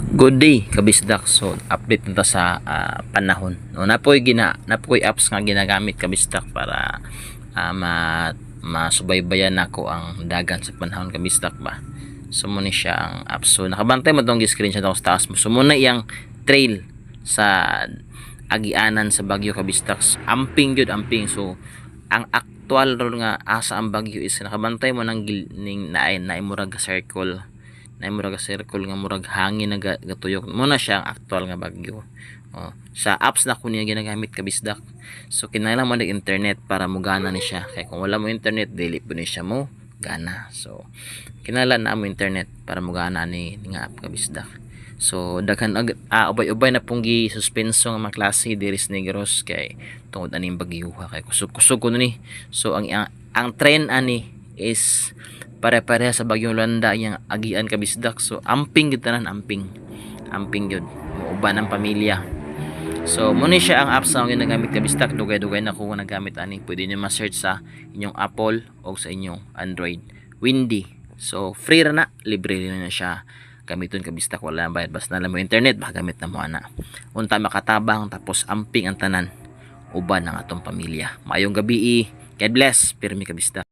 Good day, kabisdak. So, update nito sa ah, panahon. No, napoy gina, napoy apps nga ginagamit kabisdak para ah, ma masubaybayan nako ang dagan sa panahon kabisdak ba. So, muna siya ang apps. So, nakabantay mo itong screenshot ako sa taas mo. So, muna iyang trail sa agianan sa Bagyo kabisdak. Amping yun, amping. So, ang actual role nga asa ang Bagyo is nakabantay mo ng gil- ning naay naimurag circle na murag circle nga murag hangin na ga- gatuyok. Mo na siya ang actual nga bagyo. Oh, sa apps na kunya ginagamit kabisdak so kinailangan mo ng internet para mo gana ni siya. Kaya kung wala mo internet dili po ni siya mo gana. So kinailangan na mo internet para mo gana ni, ni nga app kabisdak so daghan ag ah, ubay-ubay na pong gi suspenso nga mga klase diris negros kay tungod aning bagyuha. Kay kusog-kusog ko ni. So ang ang, ang trend ani is pare-pareha sa bagyong landa yang agian kabisdak so amping gid tanan amping. Amping gyud uban ng pamilya. So muna siya ang apps na ginagamit kabisdak dugay-dugay na kung nagamit ani pwede niyo ma-search sa inyong Apple o sa inyong Android. Windy. So free ra na. Libre na siya. Gamiton kabisdak wala na bayad. Basta na mo internet baka gamit na mo ana. Unta makatabang tapos amping ang tanan. Uban ng atong pamilya. Mayong gabi God bless. Pirmi kabisdak